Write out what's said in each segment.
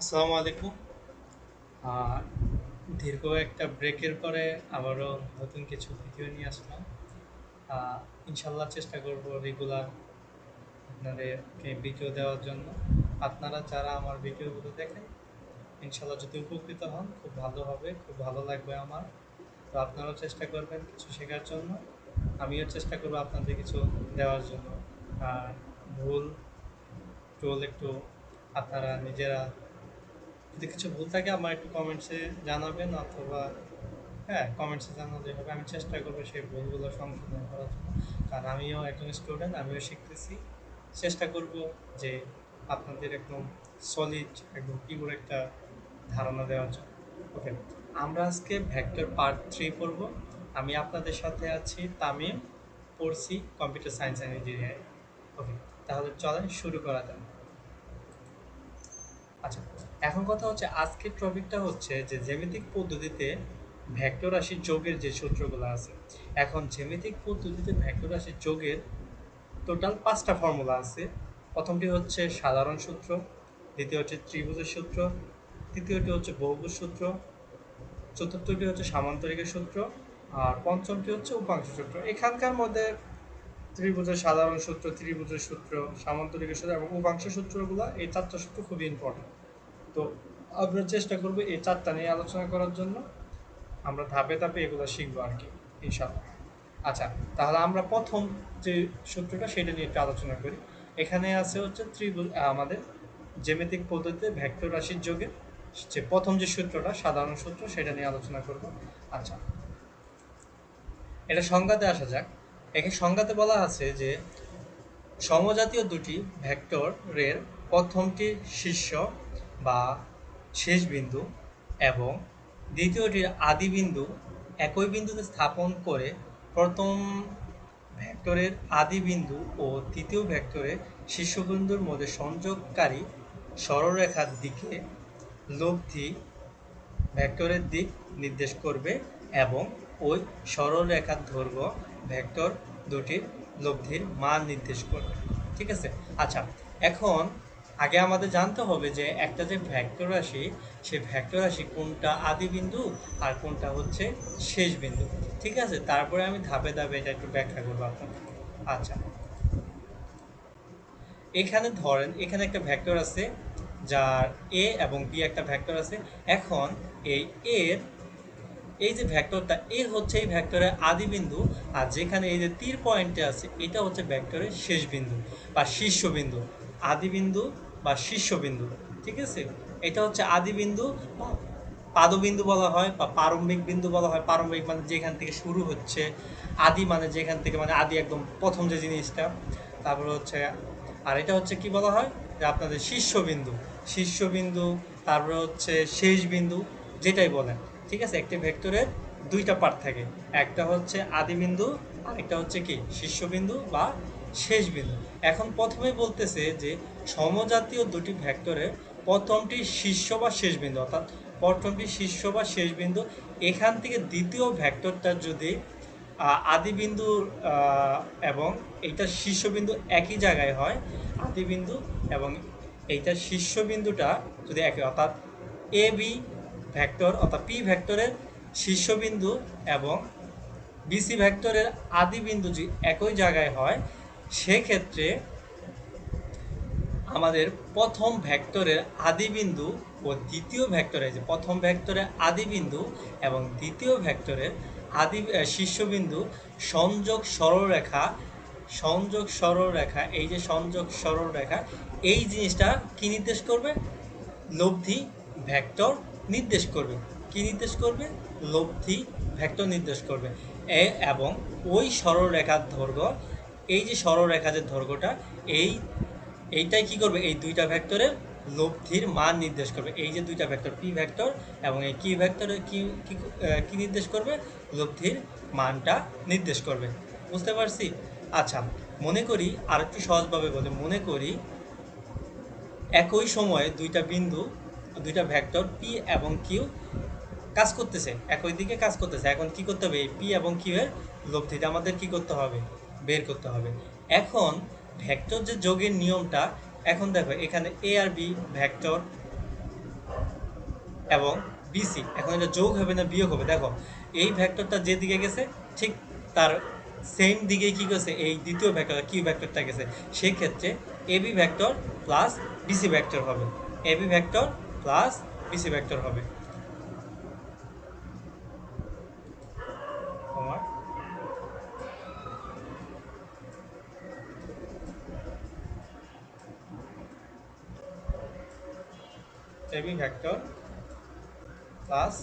আসসালামু আলাইকুম। দীর্ঘ একটা ব্রেকের পরে আবারও নতুন কিছু ভিডিও নিয়ে আসলাম। ইনশাল্লাহ চেষ্টা করব রেগুলার আপনাদেরকে ভিডিও দেওয়ার জন্য। আপনারা যারা আমার ভিডিওগুলো দেখেন ইনশাল্লাহ যদি উপকৃত হন, খুব ভালো হবে, খুব ভালো লাগবে আমার। তো আপনারাও চেষ্টা করবেন কিছু শেখার জন্য। আমিও চেষ্টা করব আপনাদের কিছু দেওয়ার জন্য। আর ভুল টুল একটু আপনারা নিজেরা যদি কিছু ভুল থাকে, আমার একটু কমেন্টসে জানাবেন অথবা হ্যাঁ কমেন্টসে জানালে হবে আমি চেষ্টা করব সেই ভুলগুলো সংশোধন করার জন্য। কারণ আমিও একজন স্টুডেন্ট আমিও শিখতেছি। চেষ্টা করব যে আপনাদের একদম সলিড একদম পিওর একটা ধারণা দেওয়ার জন্য। ওকে আমরা আজকে ভ্যাক্টর পার্ট থ্রি পড়ব। আমি আপনাদের সাথে আছি তামিম, পড়ছি computer science and engineering okay তাহলে চলেন শুরু করা যাক। আচ্ছা এখন কথা হচ্ছে, আজকের টপিকটা হচ্ছে যে জ্যামিতিক পদ্ধতিতে ভেক্টর রাশির যোগের যে সূত্রগুলো আছে, এখন জ্যামিতিক পদ্ধতিতে ভেক্টর রাশির যোগের টোটাল পাঁচটা ফর্মুলা আছে। প্রথমটি হচ্ছে সাধারণ সূত্র, দ্বিতীয় হচ্ছে ত্রিভুজের সূত্র, তৃতীয়টি হচ্ছে বহুভুজ সূত্র, চতুর্থটি হচ্ছে সামান্তরিকের সূত্র, আর পঞ্চমটি হচ্ছে উপাংশ সূত্র। এখানকার মধ্যে ত্রিভুজের সাধারণ সূত্র, ত্রিভুজের সূত্র, সামান্তরিকের সূত্র এবং উপাংশ সূত্রগুলো, এই চারটা সূত্র খুবই ইম্পর্টেন্ট তো আমরা চেষ্টা করব এই চারটা নিয়ে আলোচনা করার জন্য। আমরা ধাপে ধাপে এগুলো শিখব আর কি ইনশাল্লাহ আচ্ছা তাহলে আমরা প্রথম যে সূত্রটা সেটা নিয়ে একটু আলোচনা করি। এখানে আছে হচ্ছে ত্রিভুজ, আমাদের জ্যামিতিক পদ্ধতিতে ভেক্টর রাশির যোগে যে প্রথম যে সূত্রটা, সাধারণ সূত্র, সেটা নিয়ে আলোচনা করব। আচ্ছা এটা সংজ্ঞাতে আসা যাক। একে সংজ্ঞাতে বলা আছে যে সমজাতীয় দুটি ভ্যাক্টর ভেক্টরের প্রথমটি শীর্ষ বা শেষ বিন্দু এবং দ্বিতীয়টির আদি বিন্দু একই বিন্দুতে স্থাপন করে প্রথম ভেক্টরের আদি বিন্দু ও তৃতীয় ভেক্টরের শীর্ষবিন্দুর মধ্যে সংযোগকারী সরলরেখার দিকে লব্ধি ভেক্টরের দিক নির্দেশ করবে এবং ওই সরলরেখার দৈর্ঘ্য ভেক্টর দুটির লব্ধির মান নির্দেশ করবে। ঠিক আছে? আচ্ছা এখন আগে আমাদের জানতে হবে যে একটা যে ভ্যাক্টর রাশি, সেই ভেক্টর রাশি কোনটা আদি বিন্দু আর কোনটা হচ্ছে শেষ বিন্দু। ঠিক আছে? তারপরে আমি ধাপে ধাপে এটা একটু ব্যাখ্যা করব আপনাদের আচ্ছা। এখানে ধরেন, এখানে একটা ভ্যাক্টর আছে, যার এ এবং বি একটা ভ্যাক্টর আছে। এখন এই এর, এই যে ভ্যাক্টরটা, এ হচ্ছে এই ভ্যাক্টরের আদি বিন্দু আর যেখানে এই যে তীর পয়েন্টে আছে, এটা হচ্ছে ভ্যাক্টরের শেষ বিন্দু বা শীর্ষবিন্দু আদি বিন্দু বা শীর্ষবিন্দু, ঠিক আছে? এটা হচ্ছে আদি বিন্দু পাদবিন্দু বলা হয় বা প্রারম্ভিক বিন্দু বলা হয়। প্রারম্ভিক মানে যেখান থেকে শুরু হচ্ছে, আদি মানে যেখান থেকে মানে আদি একদম প্রথম যে জিনিসটা। তারপরে হচ্ছে, আর এটা হচ্ছে কি বলা হয়? যে আপনাদের শীর্ষবিন্দু। শীর্ষবিন্দু, তারপরে হচ্ছে শেষ বিন্দু যেটাই বলেন, ঠিক আছে? একটি ভেক্টরের দুইটা পার্ট থাকে। একটা হচ্ছে আদি বিন্দু আর একটা হচ্ছে কি? শীর্ষবিন্দু বা শেষ বিন্দু এখন প্রথমে বলতেছে যে সমজাতীয় দুটি ভেক্টরের প্রথমটি শীর্ষ বা শেষ বিন্দু অর্থাৎ প্রথমটি শীর্ষ বা শেষ বিন্দু এখান থেকে দ্বিতীয় ভেক্টরটা যদি আহ, আদি বিন্দু এবং এইটা শীর্ষবিন্দু একই জায়গায় হয় আদি বিন্দু এবং এইটা শীর্ষবিন্দুটা যদি একই অর্থাৎ এ বি ভেক্টর অর্থাৎ পি ভেক্টরের শীর্ষবিন্দু এবং বিসি ভেক্টরের আদি বিন্দু যদি একই জায়গায় হয় সেক্ষেত্রে আমাদের প্রথম ভেক্টরের আদি বিন্দু ও দ্বিতীয় ভেক্টরের যে প্রথম ভেক্টরের আদি বিন্দু এবং দ্বিতীয় ভেক্টরের আদি শীর্ষবিন্দু সংযোগ সরলরেখা সংযোগ সরলরেখা এই যে সংযোগ সরলরেখা এই জিনিসটা কি নির্দেশ করবে? লব্ধি ভেক্টর নির্দেশ করবে। কি নির্দেশ করবে? লব্ধি ভেক্টর নির্দেশ করবে। এ এবং ওই সরলরেখার দৈর্ঘ্য, এই যে সরলরেখা যে দৈর্ঘ্যটা, এই এইটাই কি করবে? এই দুইটা ভেক্টরের লব্ধির মান নির্দেশ করবে। এই যে দুইটা ভেক্টর পি ভেক্টর এবং এই কি ভেক্টরের কি কি নির্দেশ করবে? লব্ধির মানটা নির্দেশ করবে। বুঝতে পারছি? আচ্ছা মনে করি আর একটু সহজভাবে বলে। মনে করি একই সময়ে দুইটা বিন্দু, দুইটা ভেক্টর পি এবং কিউ কাজ করতেছে, একই দিকে কাজ করতেছে। এখন কি করতে হবে? এই পি এবং কিউ এর লব্ধিটা আমাদের কি করতে হবে? বের করতে হবে। এখন ভেক্টর যে যোগের নিয়মটা, এখন দেখো এখানে এ আর বি ভেক্টর এবং বিসি এখন এটা যোগ হবে না বিয়োগ হবে? দেখো, এই ভেক্টরটা যেদিকে গেছে, ঠিক তার সেম দিকে কি করছে? এই দ্বিতীয় ভেক্টর কিউ ভেক্টরটা গেছে। সেই ক্ষেত্রে AB vector plus BC vector হবে। AB vector plus BC vector হবে। AB vector plus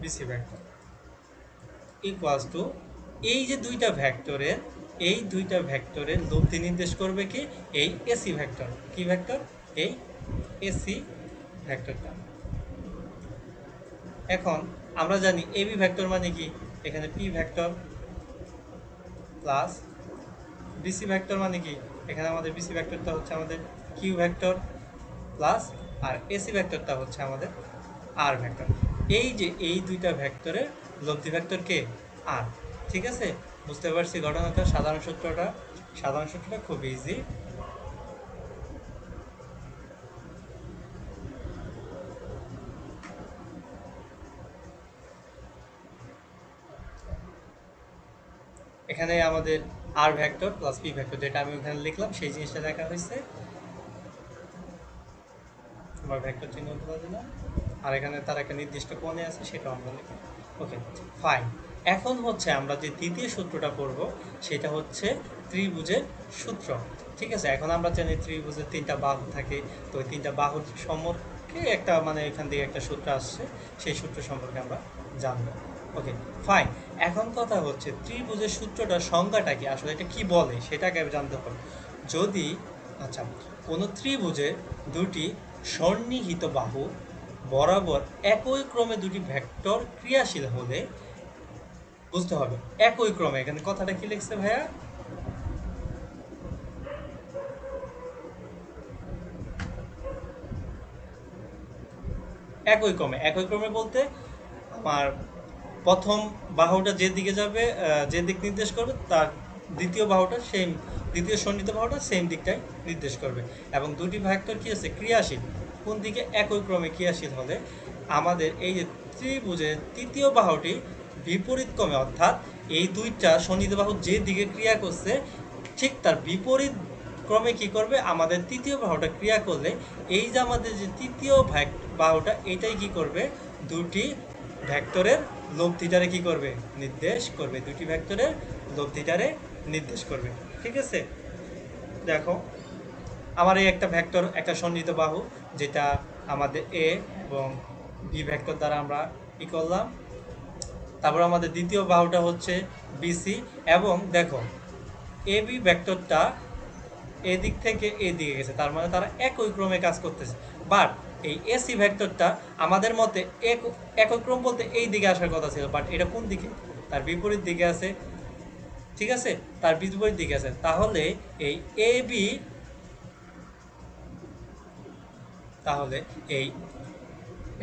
BC vector equals to এই যে দুইটা ভেক্টরের এই দুইটা ভেক্টরের লব্ধি নির্দেশ করবে কি? এই এসি ভেক্টর কি ভেক্টর এই এসি ভেক্টরটা এখন আমরা জানি এবি ভেক্টর মানে কি? এখানে P vector plus BC vector মানে কি? এখানে আমাদের বিসি ভেক্টরটা হচ্ছে আমাদের কিউ ভেক্টর প্লাস আর এসি ভেক্টরটা হচ্ছে আমাদের আর ভেক্টর এই যে এই দুইটা ভেক্টরের লব্ধি ভেক্টর কে আর ঠিক আছে? বুঝতে পারছি ঘটনাটা সাধারণ সূত্রটা? সাধারণ সূত্রটা খুব ইজি এখানে আমাদের R vector plus P vector যেটা আমি ওখানে লিখলাম, সেই জিনিসটা দেখা হয়েছে। আমার ভেক্টর চিহ্ন তুলে না। আর এখানে তার একটা নির্দিষ্ট কোণে আছে, সেটাও আমরা লিখি ওকে ফাইন এখন হচ্ছে আমরা যে দ্বিতীয় সূত্রটা পড়ব সেটা হচ্ছে ত্রিভুজের সূত্র। ঠিক আছে? এখন আমরা জানি ত্রিভুজের তিনটা বাহু থাকে। তো ওই তিনটা বাহুর সম্পর্কে একটা মানে এখান থেকে একটা সূত্র আসছে। সেই সূত্র সম্পর্কে আমরা জানব। ওকে ফাইন এখন কথা হচ্ছে ত্রিভুজের সূত্রটা সংজ্ঞাটা কি? আসলে এটা কি বলে? সেটাকে জানতে হবে। যদি আচ্ছা কোনো ত্রিভুজের দুটি সন্নিহিত বাহু বরাবর একই ক্রমে দুটি ভেক্টর ক্রিয়াশীল হলে বুঝতে হবে, একই ক্রমে। এখানে কথাটা কি লিখছে ভাইয়া? একই ক্রমে একই ক্রমে বলতে আমার প্রথম বাহুটা যে দিকে যাবে যে দিক নির্দেশ করবে, তার দ্বিতীয় বাহুটা সেম দ্বিতীয় সন্নিহিত বাহুটা সেম দিকটাই নির্দেশ করবে। এবং দুটি ভেক্টর কি আছে? ক্রিয়াশীল। কোন দিকে একই ক্রমে ক্রিয়াশীল হলে আমাদের এই যে ত্রিভুজের তৃতীয় বাহুটি বিপরীত ক্রমে, অর্থাৎ এই দুইটা সন্নিহিত বাহু যে দিকে ক্রিয়া করছে, ঠিক তার বিপরীত ক্রমে কি করবে? আমাদের তৃতীয় বাহুটা ক্রিয়া করলে এই যে আমাদের যে তৃতীয় বাহুটা, এটাই কি করবে? দুটি ভেক্টরের লব্ধিটারে কি করবে? নির্দেশ করবে। দুটি ভেক্টরের লব্ধিটারে নির্দেশ করবে। ঠিক আছে? দেখো আমার এই একটা ভেক্টর একটা সন্নিহিত বাহু, যেটা আমাদের এ এবং বি ভেক্টর দ্বারা আমরা ই করলাম? তারপর আমাদের দ্বিতীয় বাহুটা হচ্ছে বিসি এবং দেখো এ বি ভেক্টরটা এদিক থেকে এদিকে গেছে, তার মানে তারা একই ক্রমে কাজ করতেছে। বাট এই এসি ভেক্টরটা আমাদের মতে এক, একই ক্রম বলতে এই দিকে আসার কথা ছিল বাট এটা কোন দিকে? তার বিপরীত দিকে আছে ঠিক আছে? তার বিপরীত দিকে আছে। তাহলে এই এ বি তাহলে এই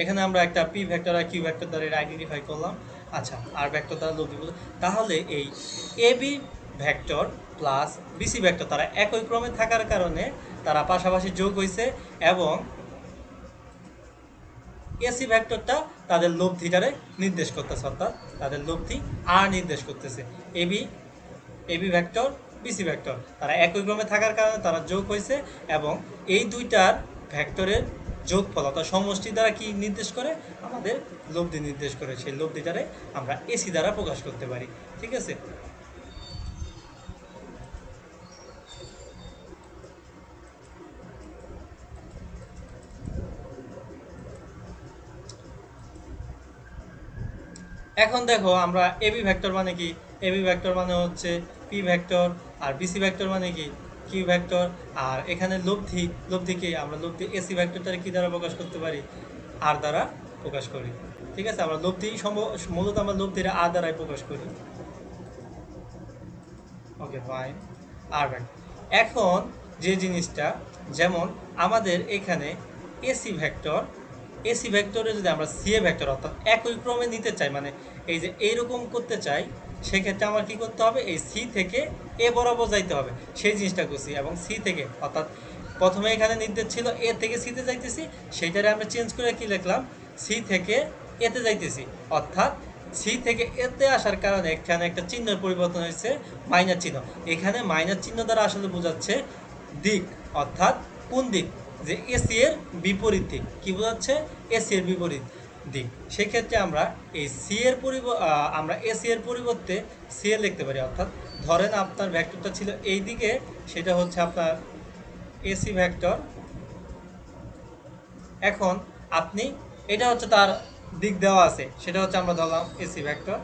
এখানে আমরা একটা পি ভেক্টর আর কিউ ভেক্টর দ্বারা আইডেন্টিফাই করলাম। আচ্ছা আর ভেক্টর দ্বারা লব্ধি তাহলে এই A B vector plus BC vector তারা একই ক্রমে থাকার কারণে তারা পাশাপাশি যোগ হয়েছে এবং এসি ভেক্টরটা তাদের লব্ধিটারে নির্দেশ করতেছে, অর্থাৎ তাদের লব্ধি আর নির্দেশ করতেছে। AB AB vector BC vector তারা একই ক্রমে থাকার কারণে তারা যোগ হয়েছে এবং এই দুইটার ভেক্টরের যোগফল অর্থাৎ সমষ্টি দ্বারা কি নির্দেশ করে? আমাদের লব্ধি নির্দেশ করে। সেই লব্ধিটারে আমরা এসি দ্বারা প্রকাশ করতে পারি। ঠিক আছে? এখন দেখো, আমরা এবি ভেক্টর মানে কি? এবি ভেক্টর মানে হচ্ছে পি ভেক্টর আর বিসি ভেক্টর মানে কি? কিউ ভেক্টর আর এখানে লব্ধি লব্ধি কি? আমরা লব্ধি এসি ভেক্টরটাকে কি দ্বারা প্রকাশ করতে পারি? আর দ্বারা প্রকাশ করি। ঠিক আছে? আমরা লব্ধি সম্ভব মূলত আমরা লব্ধিটা আর দ্বারাই প্রকাশ করি। ওকে ফাইন আর এখন যে জিনিসটা, যেমন আমাদের এখানে এসি ভেক্টর এসি ভেক্টরে যদি আমরা সিএ ভেক্টর অর্থাৎ একই ক্রমে নিতে চাই মানে এই যে এইরকম করতে চাই সেক্ষেত্রে আমার কি করতে হবে? এই সি থেকে এ বরাবর যাইতে হবে। সেই জিনিসটা করছি এবং সি থেকে, অর্থাৎ প্রথমে এখানে নির্দেশ ছিল এ থেকে সিতে যাইতেছি। সেইটারে আমরা চেঞ্জ করে কি লিখলাম? সি থেকে এতে যাইতেছি। অর্থাৎ সি থেকে এতে আসার কারণে এখানে একটা চিহ্নের পরিবর্তন হয়েছে মাইনাস চিহ্ন। এখানে মাইনাস চিহ্ন দ্বারা আসলে বোঝাচ্ছে দিক, অর্থাৎ কোন দিক? যে এসি এর বিপরীত দিক। কি বোঝাচ্ছে? এসি এর বিপরীত। দিক সেক্ষেত্রে আমরা এই সি এর পরিব আমরা এসি এর পরিবর্তে সি এ লিখতে পারি, অর্থাৎ ধরেন আপনার ভেক্টরটা ছিল এই দিকে, সেটা হচ্ছে আপনার এসি ভেক্টর। এখন আপনি, এটা হচ্ছে তার দিক দেওয়া আছে, সেটা হচ্ছে আমরা ধরলাম এসি ভেক্টর।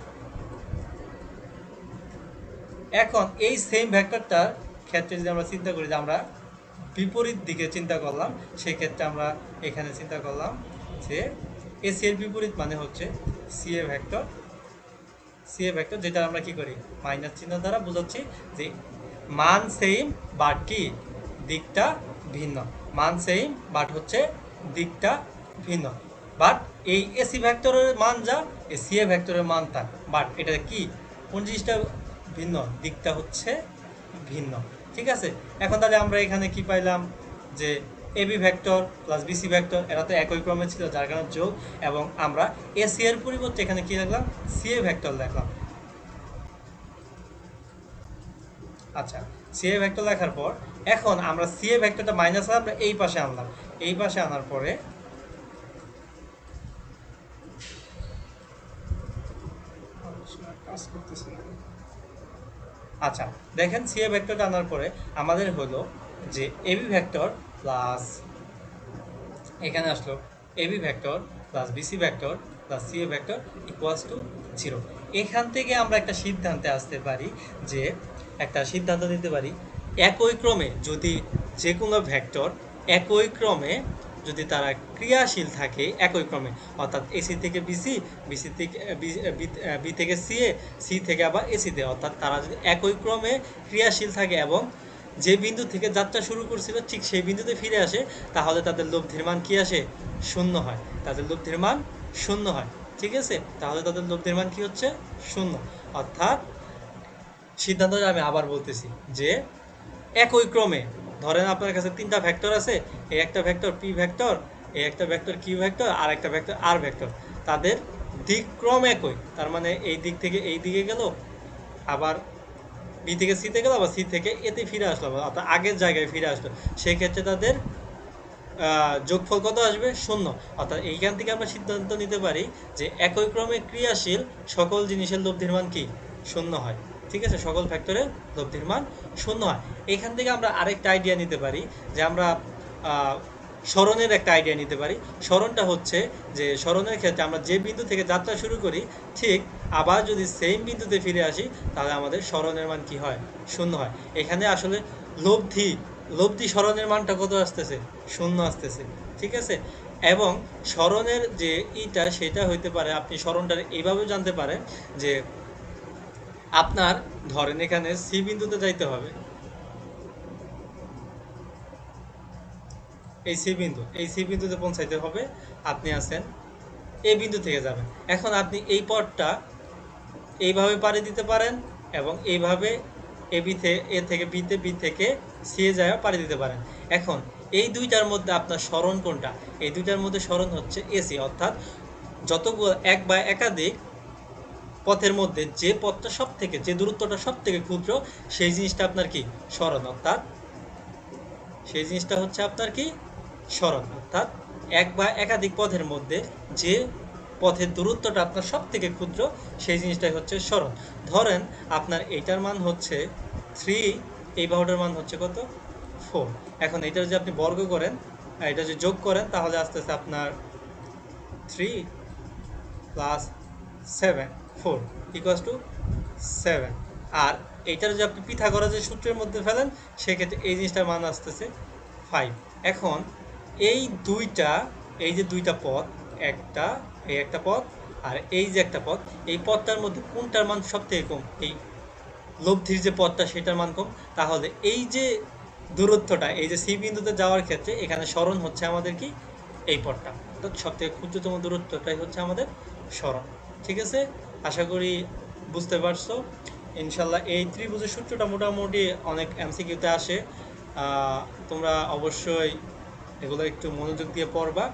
এখন এই সেম ভেক্টরটার ক্ষেত্রে যদি আমরা চিন্তা করি যে আমরা বিপরীত দিকে চিন্তা করলাম, সেক্ষেত্রে আমরা এখানে চিন্তা করলাম যে এসি এর বিপরীত মানে হচ্ছে C A vector C A vector যেটা আমরা কি করি? মাইনাস চিহ্ন দ্বারা বোঝাচ্ছি যে মান সেম বাট কি? দিকটা ভিন্ন। মান সেম বাট হচ্ছে দিকটা ভিন্ন। বাট এই এসি ভেক্টরের মান যা, এই সি এ ভেক্টরের মান তা বাট এটা কি? কোন জিনিসটা ভিন্ন? দিকটা হচ্ছে ভিন্ন। ঠিক আছে? এখন তাহলে আমরা এখানে কি পাইলাম? যে AB vector plus BC vector এরা তো একই ক্রমে ছিল, যার কারণে যোগ এবং আমরা এসি এর পরিবর্তে এখানে কি লিখলাম সি এ ভেক্টর লিখলাম আচ্ছা সি এ ভেক্টর লেখার পর, এখন আমরা সি এ ভেক্টরটা মাইনাস আমরা এই পাশে আনলাম। এই পাশে আনার পরে আচ্ছা দেখেন সি এ ভেক্টরটা আনার পরে আমাদের হলো যে এবি ভেক্টর প্লাস এখানে আসলো AB vector plus BC vector plus C A vector equals to zero এখান থেকে আমরা একটা সিদ্ধান্তে আসতে পারি যে, একটা সিদ্ধান্ত দিতে পারি, একই ক্রমে যদি যে কোনো ভেক্টর একই ক্রমে যদি তারা ক্রিয়াশীল থাকে, একই ক্রমে, অর্থাৎ এসি থেকে বিসি বিসি থেকে বি থেকে সি এ সি থেকে আবার এসিতে অর্থাৎ তারা যদি একই ক্রমে ক্রিয়াশীল থাকে এবং যে বিন্দু থেকে যাত্রা শুরু করছিল, ঠিক সেই বিন্দুতে ফিরে আসে, তাহলে তাদের লব্ধির মান কি আসে? শূন্য হয়। তাদের লব্ধির মান শূন্য হয়। ঠিক আছে? তাহলে তাদের লব্ধির মান কি হচ্ছে? শূন্য। অর্থাৎ, সিদ্ধান্ত আমি আবার বলতেছি যে, একই ক্রমে, ধরেন আপনার কাছে তিনটা ভেক্টর আছে, এই একটা ভেক্টর পি ভেক্টর, এই একটা ভেক্টর কিউ ভেক্টর, আর একটা ভেক্টর আর ভেক্টর। তাদের দিক ক্রম একই। তার মানে এই দিক থেকে এই দিকে গেল, আবার বি থেকে সিতে গেল আবার সি থেকে এতে ফিরে আসলো অর্থাৎ আগের জায়গায় ফিরে আসলো। সেই ক্ষেত্রে তাদের যোগফল কত আসবে? শূন্য। অর্থাৎ এইখান থেকে আমরা সিদ্ধান্ত নিতে পারি যে একই ক্রমে ক্রিয়াশীল সকল জিনিসের লব্ধির মান কি? শূন্য হয়। ঠিক আছে? সকল ফ্যাক্টরের লব্ধির মান শূন্য হয়। এখান থেকে আমরা আরেকটা আইডিয়া নিতে পারি যে আমরা স্মরণের একটা আইডিয়া নিতে পারি। স্মরণটা হচ্ছে যে স্মরণের ক্ষেত্রে আমরা যে বিন্দু থেকে যাত্রা শুরু করি, ঠিক আবার যদি সেম বিন্দুতে ফিরে আসি, তাহলে আমাদের স্মরণের মান কি হয়? শূন্য হয়। এখানে আসলে লব্ধি লব্ধি স্মরণের মানটা কত আসতেছে? শূন্য আসতেছে। ঠিক আছে? এবং স্মরণের যে ইটা, সেটা হইতে পারে, আপনি স্মরণটা এইভাবে জানতে পারেন যে আপনার, ধরেন এখানে সি বিন্দুতে যাইতে হবে। এই সি বিন্দু, এই সি বিন্দুতে পৌঁছাইতে হবে। আপনি আছেন এই বিন্দু থেকে যাবেন। এখন আপনি এই পথটা এইভাবে পাড়ি দিতে পারেন এবং এইভাবে এ বি এ থেকে বিতে বি থেকে সি এ যায় পাড়ি দিতে পারেন। এখন, এই দুইটার মধ্যে আপনার স্মরণ কোনটা? এই দুইটার মধ্যে স্মরণ হচ্ছে এসি অর্থাৎ যতগুলো এক বা একাধিক পথের মধ্যে যে পথটা সব থেকে যে দূরত্বটা সব থেকে ক্ষুদ্র, সেই জিনিসটা আপনার কি? স্মরণ। অর্থাৎ সেই জিনিসটা হচ্ছে আপনার কি? স্মরণ। অর্থাৎ এক বা একাধিক পথের মধ্যে যে পথের দূরত্বটা আপনার সব থেকে ক্ষুদ্র, সেই জিনিসটাই হচ্ছে স্মরণ। ধরেন আপনার এইটার মান হচ্ছে থ্রি এই বাহুটার মান হচ্ছে কত? ফোর এখন এটা যদি আপনি বর্গ করেন এটা যদি যোগ করেন, তাহলে আস্তে আস্তে আপনার three plus seven four equals to seven আর এইটার যদি আপনি পিঠা করা যে সূত্রের মধ্যে ফেলেন, সেক্ষেত্রে এই জিনিসটার মান আসতেছে ফাইভ এখন এই দুইটা, এই যে দুইটা পথ, একটা এই একটা পথ, আর এই যে একটা পথ, এই পথটার মধ্যে কোনটার মান সব থেকে কম? এই লব্ধির যে পথটা, সেটার মান কম। তাহলে এই যে দূরত্বটা, এই যে সি বিন্দুতে যাওয়ার ক্ষেত্রে এখানে স্মরণ হচ্ছে আমাদের কি? এই পথটা। অর্থাৎ সব থেকে ক্ষুদ্রতম দূরত্বটাই হচ্ছে আমাদের স্মরণ। ঠিক আছে? আশা করি বুঝতে পারছ। ইনশাল্লাহ এই ত্রিভুজের সূত্রটা মোটামুটি অনেক এমসিকিউতে আসে। তোমরা অবশ্যই এগুলো একটু মনোযোগ দিয়ে পড়বা।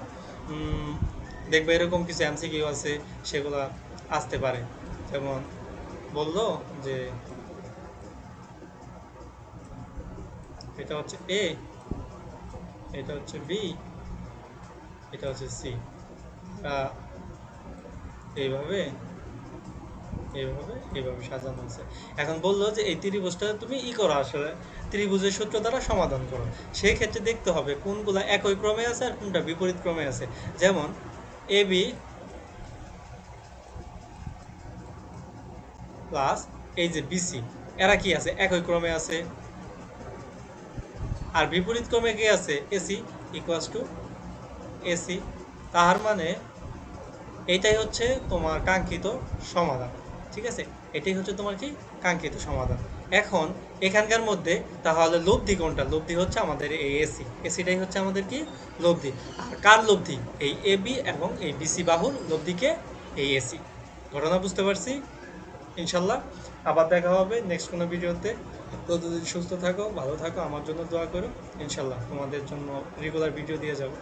দেখবে এরকম কিছু এমসিকিউ আছে, সেগুলো আসতে পারে। যেমন বলল যে, এটা হচ্ছে এ এটা হচ্ছে বি এটা হচ্ছে সি এইভাবে এইভাবে এইভাবে সাজানো আছে। এখন বলল যে, এই ত্রিভুজটা তুমি ই করো আসলে, ত্রিভুজের সূত্র দ্বারা সমাধান করো। সেই ক্ষেত্রে দেখতে হবে কোনগুলা একই ক্রমে আছে আর কোনটা বিপরীত ক্রমে আছে। যেমন এ বি প্লাস এই যে বিসি এরা কি আছে? একই ক্রমে আছে। আর বিপরীত ক্রমে কি আছে? এসি ইকুয়ালস টু এসি তাহার মানে এটাই হচ্ছে তোমার কাঙ্ক্ষিত সমাধান। ঠিক আছে? এটাই হচ্ছে তোমার কি? কাঙ্ক্ষিত সমাধান। এখন এখানকার মধ্যে তাহলে লব্ধি কোনটা? লব্ধি হচ্ছে আমাদের এই এসি এসিটাই হচ্ছে আমাদের কি? লব্ধি। আর কার লব্ধি? এই এ বি এবং এই বিসি বাহুর লব্ধিকে এই এসি ঘটনা বুঝতে পারছি? ইনশাল্লাহ। আবার দেখা হবে নেক্সট কোনো ভিডিওতে। ততদিন সুস্থ থাকো, ভালো থাকো, আমার জন্য দোয়া করো। ইনশাল্লাহ তোমাদের জন্য রেগুলার ভিডিও দিয়ে যাব।